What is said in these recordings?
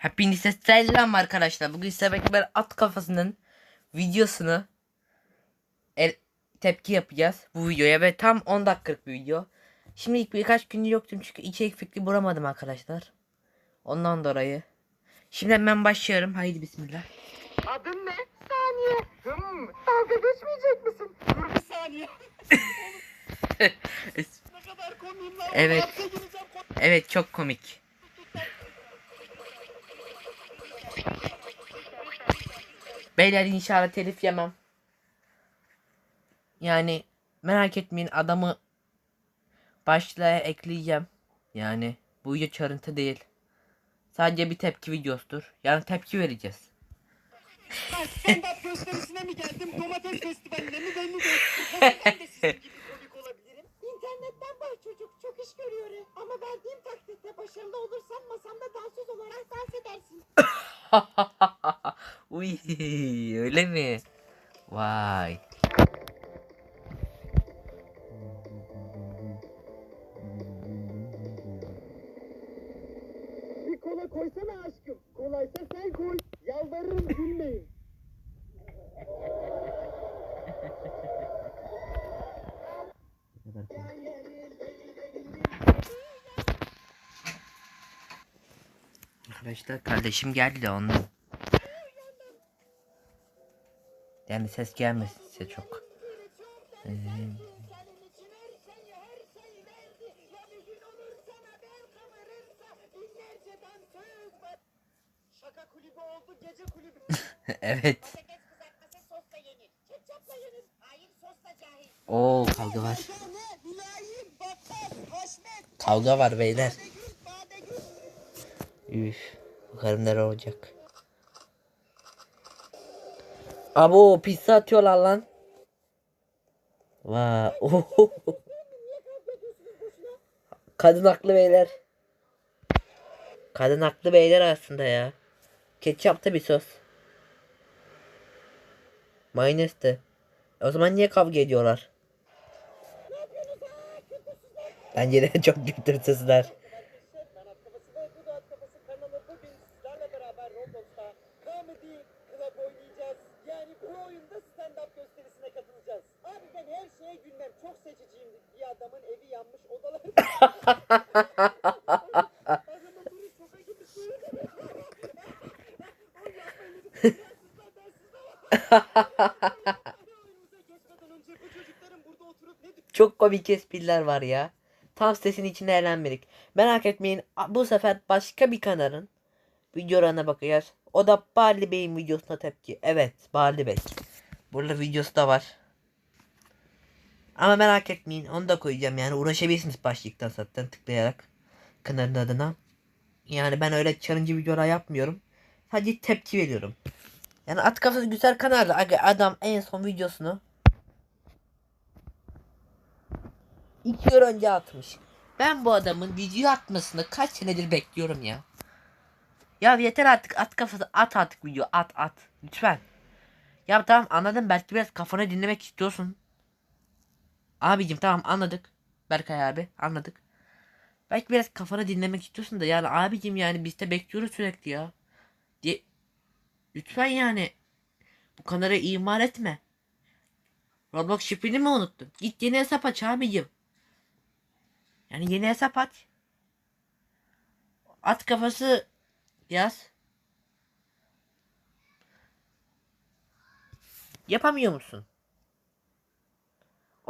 Hepinize selam arkadaşlar. Bugün size beraber at kafasının videosunu el, tepki yapacağız bu videoya ve tam 10 dakikalık bir video. Şimdi ilk birkaç gün yoktum çünkü içerik fikri bulamadım arkadaşlar. Ondan dolayı. Şimdi hemen başlıyorum. Haydi bismillah. Adın ne? Saniye. Hım. Dalga geçmeyecek misin? Dur bir saniye. ne kadar komiyim lan. Evet. Evet çok komik. Beyler inşallah telif yemem. Yani merak etmeyin adamı başlığa ekleyeceğim. Yani bu video çarıntı değil. Sadece bir tepki videosudur. Yani tepki vereceğiz. Ben stand-up gösterisine mi geldim? Domates festivaline mi belli değil. Ben de sizin gibi komik olabilirim. İnternetten bak çocuk. Çok iş görüyor. Ama verdiğim takdirde başarılı olursan masamda dansöz olarak dans edersin. Uy öyle mi? Vay. Bir kola koysana aşkım. Kolaysa sen koy. Yalvarırım gülmeyin. Arkadaşlar kardeşim geldi de ondan. Yani ses gelmesin size çok. Ee, evet. Oo kavga var. Kavga var beyler. Üf. Bakalım olacak. Abo pizza atıyorlar lan. Oho. Kadın haklı beyler. Kadın haklı beyler aslında ya. Ketçap da bir sos. Mayonez de. O zaman niye kavga ediyorlar? Bence de çok götürsüzler. Ben Atkabası ve Dudu Atkabası kanalı bugün sizlerle beraber Roblox'ta Comedy Club oynayacağız. Yani bu oyunda stand-up gösterisine katılacağız. Abi şeye gülmem. Çok seçiciyim. Bir adamın evi yanmış odaları. Çok komik espriler var ya. Tam sesin içinde eğlenmedik. Merak etmeyin bu sefer başka bir kanalın videolarına bakacağız. O da Barley Bey'in videosuna tepki. Evet Barley Bey. Burada videosu da var. Ama merak etmeyin onu da koyacağım yani uğraşabilirsiniz başlıktan zaten tıklayarak kanalın adına. Yani ben öyle challenge videolar yapmıyorum. Sadece tepki veriyorum. Yani at kafası güzel kanalda adam en son videosunu İki yıl önce atmış. Ben bu adamın video atmasını kaç senedir bekliyorum ya. Ya yeter artık at kafası at artık video at at lütfen. Ya tamam anladım belki biraz kafanı dinlemek istiyorsun. Abicim tamam anladık. Berkay abi anladık. Belki biraz kafanı dinlemek istiyorsun da yani abicim yani biz de bekliyoruz sürekli ya. Diye... Lütfen yani. Bu kanalı ihmal etme. Roblox şifreni mi unuttun? Git yeni hesap aç abicim. Yani yeni hesap aç. At kafası yaz. Yapamıyor musun?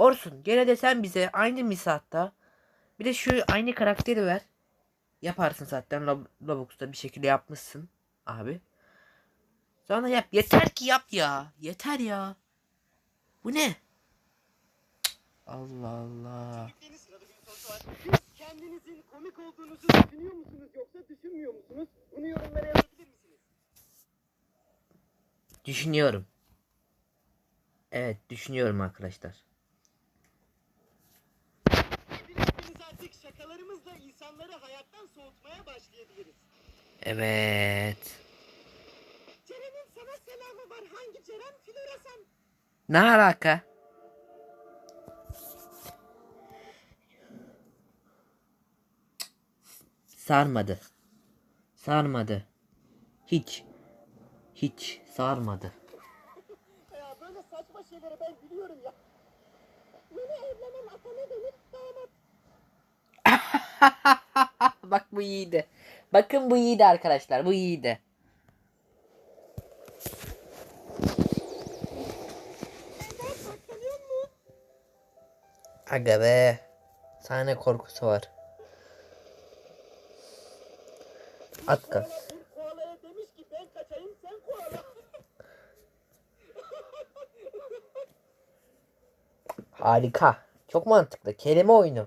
Orsun gene de sen bize aynı misatta bir de şu aynı karakteri ver. Yaparsın zaten Rob- Roblox'ta bir şekilde yapmışsın abi. Sonra yap. Yeter ki yap ya. Yeter ya. Bu ne? Allah Allah. Kendinizin komik olduğunuzu düşünüyor musunuz yoksa düşünmüyor musunuz? Bunu yorumlara yazabilir misiniz? Düşünüyorum. Evet düşünüyorum arkadaşlar. Soğutmaya başlayabiliriz. Evet. Ceren'in sana selamı var. Hangi Ceren? Floresan. Ne alaka? Sarmadı. Sarmadı. Hiç. Hiç sarmadı. Ya böyle saçma şeyleri ben biliyorum ya. Yeni evlenen ata ne denir? Damat. Bak bu iyiydi. Bakın bu iyiydi arkadaşlar. Bu iyiydi. Aga be. Sahne korkusu var. At koala. Harika. Çok mantıklı. Kelime oyunu.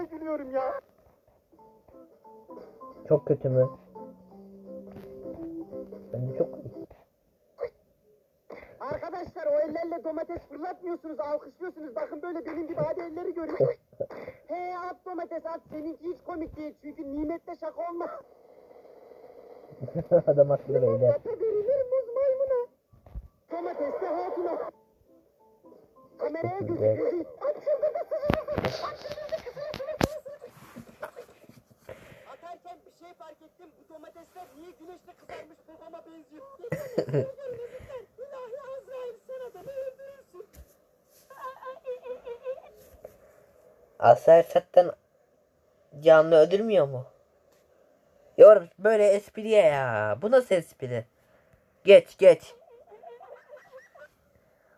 Kendime gülüyorum ya. Çok kötü mü? Bence çok. Arkadaşlar o ellerle domates fırlatmıyorsunuz, alkışlıyorsunuz. Bakın böyle benim gibi hadi elleri görün. He at domates at. Seninki hiç komik değil. Çünkü nimetle şaka olmaz. Adam haklı beyler. Domates verilir muz maymuna. Domates de hatuna. Kameraya gözüküyor. Açıldı da sıçrasın. Açıldı Atarken bir şey fark ettim. Bu domatesler niye güneşte kızarmış babama benziyor. İlahi Azrail sen adamı öldürürsün. Asel zaten canlı öldürmüyor mu? Yorum böyle espriye ya. Bu nasıl espri? Geç geç.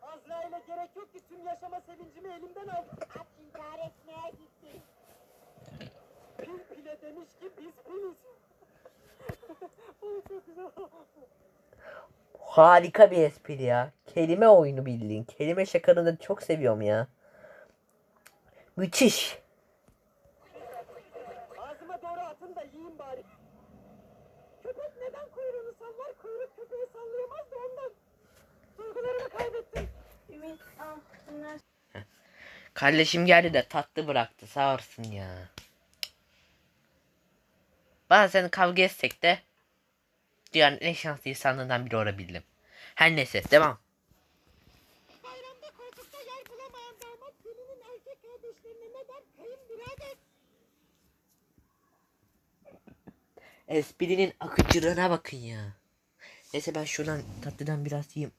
Azrail'e gerek yok ki tüm yaşama sevincimi elimden aldı. At intihar etmeye gitti. Pil pile demiş ki biz piliz. Ay çok güzel. Harika bir espri ya. Kelime oyunu bildiğin. Kelime şakanı da çok seviyorum ya. Müthiş. Ağzıma doğru atın da yiyeyim bari. Köpek neden kuyruğunu sallar? Kuyruk köpeği sallayamaz da ondan. Duygularımı kaybettim. Ümit al bunlar. Kardeşim geldi de tatlı bıraktı. Sağ olsun ya. Bazen kavga etsek de dünyanın en şanslı insanlarından biri olabildim. Her neyse devam. Bayramda koltukta yer bulamayan damat gelinin erkek kardeşlerine ne der? Kayınbirader. Esprinin akıcılığına bakın ya. Neyse ben şuradan tatlıdan biraz yiyeyim.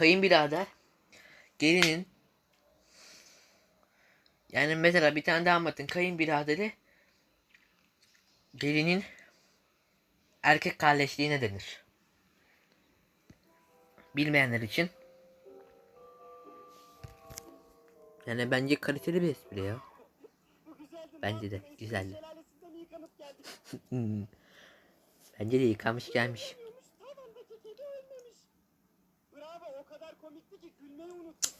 Kayınbirader gelinin yani mesela bir tane damatın kayınbiraderi gelinin erkek kardeşliğine denir. Bilmeyenler için yani bence kaliteli bir espri ya. Bence de, güzeldi. Bence de yıkamış gelmiş. Gülmeyi unuttum.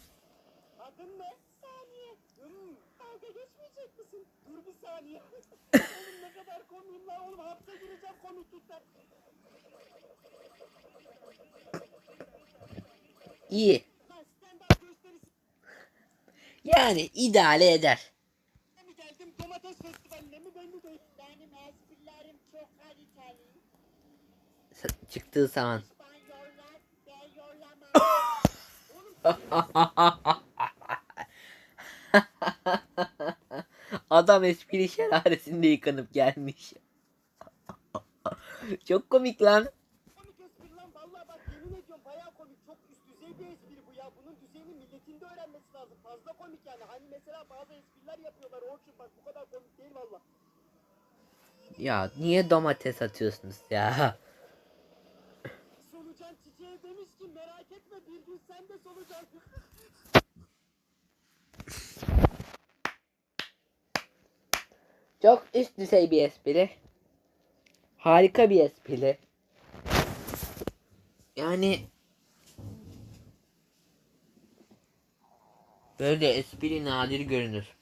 Adın ne? Saniye. Hmm, dalga geçmeyecek misin? Dur bir saniye. oğlum ne kadar komiyim lan oğlum hapse gireceğim komiklikten. İyi. Yani idare eder. mi geldim domates festivaline mi belli değil. Benim esprilerim çok kaliteli. S- Çıktığı zaman. Adam espri şelalesinde yıkanıp gelmiş. Çok komik lan. Komik espri lan vallahi bak yemin ediyorum bayağı komik. Çok üst düzey bir espri bu ya. Bunun düzeyini milletin de öğrenmesi lazım. Fazla komik yani. Hani mesela bazı espriler yapıyorlar. Orçun bak bu kadar komik değil valla. Ya niye domates atıyorsunuz ya? Solucan çiçeğe demiş ki merak etme bir gün de solucansın. Çok üst düzey bir espri. Harika bir espri. Yani böyle espri nadir görünür.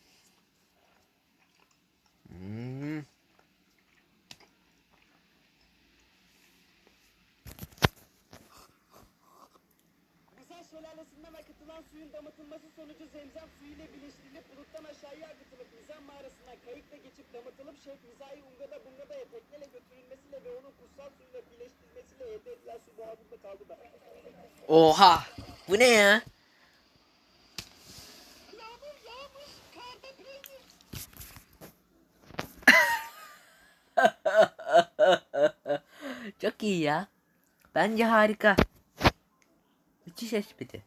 Damıtılması sonucu zemzem suyu ile birleştirilip buluttan aşağıya akıtılıp Nizam mağarasından kayıkla geçip damıtılıp Şeyh Nizai Ungada Bungada'ya tekneyle götürülmesiyle ve onun kutsal suyla birleştirilmesiyle elde edilen su boğazında kaldı da. Oha. Bu ne ya? Yağmur yağmış, karda peynir. Çok iyi ya. Bence harika. Müthiş espri.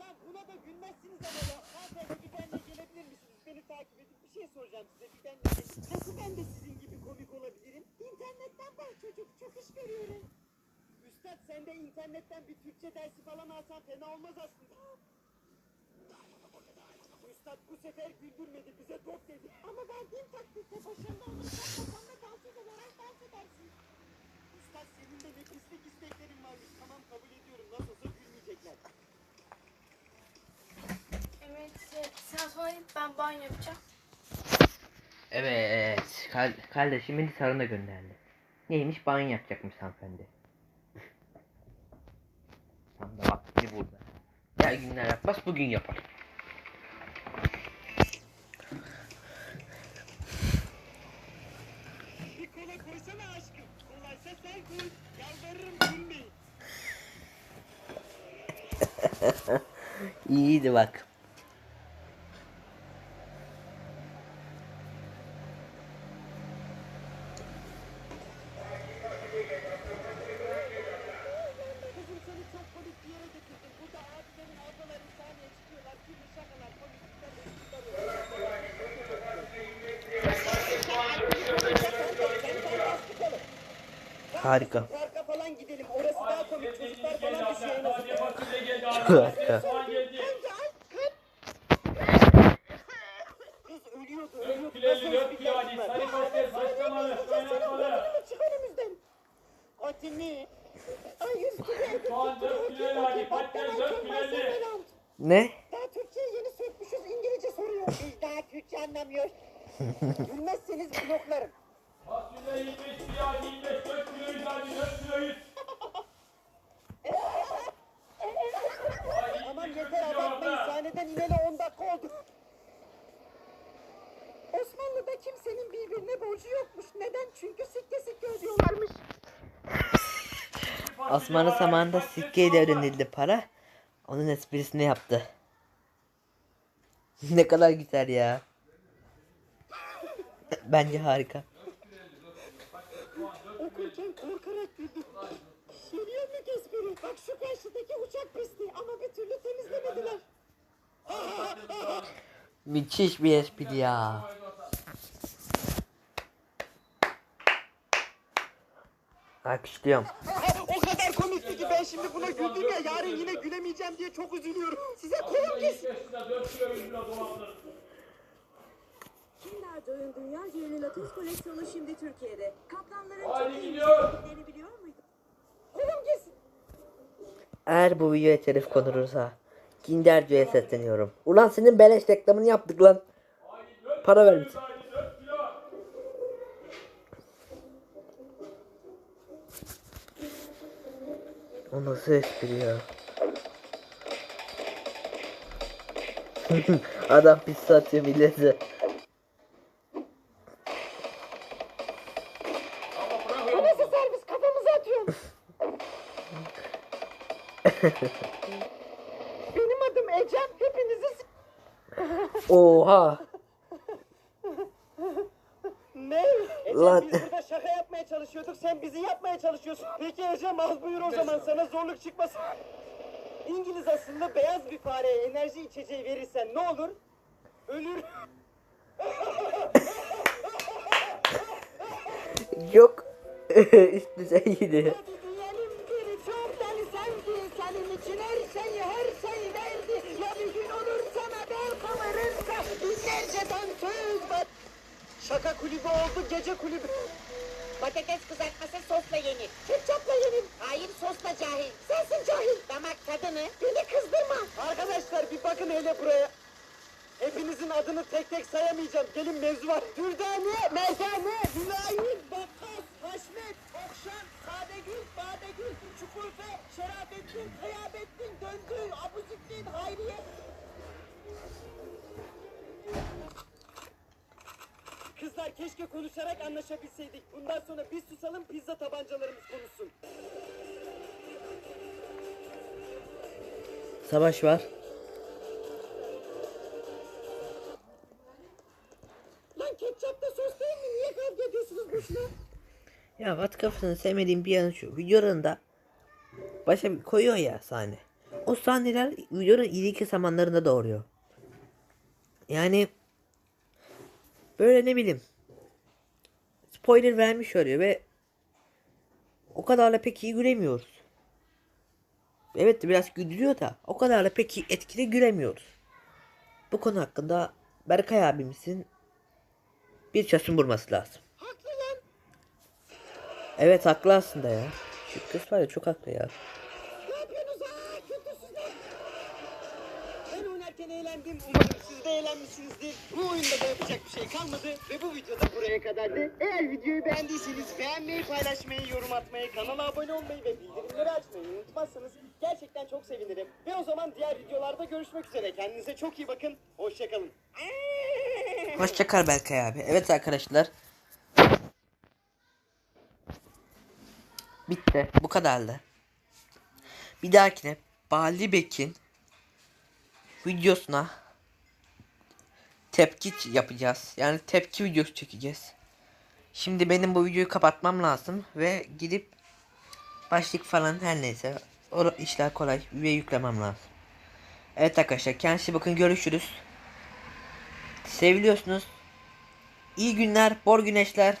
Lan buna da gülmezsiniz ama ya. Hanımefendi bir benle gelebilir misiniz? Beni takip edin. Bir şey soracağım size. Bir benle gelin. Nasıl ben de sizin gibi komik olabilirim? İnternetten bak çocuk. Çok iş görüyorum. Üstad sen de internetten bir Türkçe dersi falan alsan fena olmaz aslında. Üstad bu sefer güldürmedi. Bize top dedi. Ama verdiğim takdirde başarılı olursan kafamda dansöz olarak dans edersin. Üstad senin de nefislik isteklerin varmış. Tamam kabul ediyorum. Nasılsa gülmeyecekler. Evet. Sen sonra ben banyo yapacağım. Evet. Kar kardeşimin sarına gönderdi. Neymiş? Banyo yapacakmış hanımefendi. Tam da vakti burada. Diğer günler yapmaz bugün yapar. Bir kola koysana aşkım. Kolaysa sen koy. Yalvarırım gülmeyin. İyiydi bak. Kızım seni çok komik bir yere getirdim. Burada abilerin ablaların sahneye çıkıyorlar. Türlü şakalar, komiklikler, Harika. Parka falan gidelim. Orası daha komik. Çocuklar falan en azından. Harika. Kız ölüyordu, ölüyordu. Nasıl bir dert var? Çık önümüzden. Atini. Ay kilo Ne? Daha Türkçe'ye yeni sökmüşüz. İngilizce soruyor. Biz daha Türkçe anlamıyoruz. Gülmezseniz bloklarım. Aman yeter abartmayın. Sahneden ineli 10 dakika oldu. Osmanlı'da kimsenin birbirine borcu yokmuş. Neden? Çünkü sikke sikke ödüyorlarmış. Osmanlı zamanında sikkeyle öğrenildi para. Onun esprisini yaptı. ne kadar güzel ya. Bence harika. Okurken korkarak güldüm. Mu espri? Bak şu karşıdaki uçak pisti ama bir türlü temizlemediler. Müthiş bir espri ya. Alkışlıyorum. Kadar komikti ki ben şimdi buna güldüm ya yarın yine gülemeyeceğim diye çok üzülüyorum. Size kolum kesin. Kinder Joy'un dünya ünlü Latif koleksiyonu şimdi Türkiye'de. Kaplanların çok iyi müziklerini biliyor muydun? Kolum kesin. Eğer bu videoya telif konulursa Kinderco'ya sesleniyorum. Ulan senin beleş reklamını yaptık lan. Para vermiş. O nasıl espri ya? Adam pizza atıyor millete. Bu nasıl servis kafamıza atıyorsun. Benim adım Ecem. Hepinizi s- Oha. Ne? Ecem Lan. biz burada çalışıyorduk. Sen bizi yapmaya çalışıyorsun. Peki Ecem al buyur o zaman sana zorluk çıkmasın. İngiliz aslında beyaz bir fareye enerji içeceği verirsen ne olur? Ölür. Yok. Üst düzeydi. Dansöz var. Şaka kulübü oldu gece kulübü. Patates kızartması sosla yenir. Ketçapla yenir. Hayır sosla cahil. Sensin cahil. Damak tadı mı? Beni kızdırma. Arkadaşlar bir bakın hele buraya. Hepinizin adını tek tek sayamayacağım. Gelin mevzu var. Dürdane, Mezane, Mülayim, Bakkas, Haşmet, Okşan, Sadegül, Badegül, Çukurfe, Şerafettin, Kıyabettin, Döngül, Abu Zittin, Hayriye. Keşke konuşarak anlaşabilseydik. Bundan sonra biz susalım pizza tabancalarımız konuşsun. Savaş var. Lan ketçapta sos değil mi? Niye kavga ediyorsunuz boşuna? Ya at kafasını sevmediğim bir yanı şu. Videolarında başa bir koyuyor ya sahne. O sahneler videonun ileriki zamanlarında doğruyor. Yani böyle ne bileyim spoiler vermiş oluyor ve o kadarla pek iyi gülemiyoruz. Evet biraz güldürüyor da o kadarla pek iyi etkili gülemiyoruz. Bu konu hakkında Berkay abimizin bir çözüm bulması lazım. Evet haklı aslında ya. Şu kız var ya çok haklı ya. Eğlenmişsinizdir. Bu oyunda da yapacak bir şey kalmadı. Ve bu videoda buraya kadardı. Eğer videoyu beğendiyseniz beğenmeyi, paylaşmayı, yorum atmayı, kanala abone olmayı ve bildirimleri açmayı unutmazsanız gerçekten çok sevinirim. Ve o zaman diğer videolarda görüşmek üzere. Kendinize çok iyi bakın. Hoşçakalın. Hoşçakal Berkay abi. Evet arkadaşlar. Bitti. Bu kadardı. Bir dahakine Bali Bek'in videosuna tepki yapacağız. Yani tepki videosu çekeceğiz. Şimdi benim bu videoyu kapatmam lazım ve gidip başlık falan her neyse o işler kolay ve yüklemem lazım. Evet arkadaşlar kendinize bakın görüşürüz. Seviliyorsunuz. İyi günler, bor güneşler.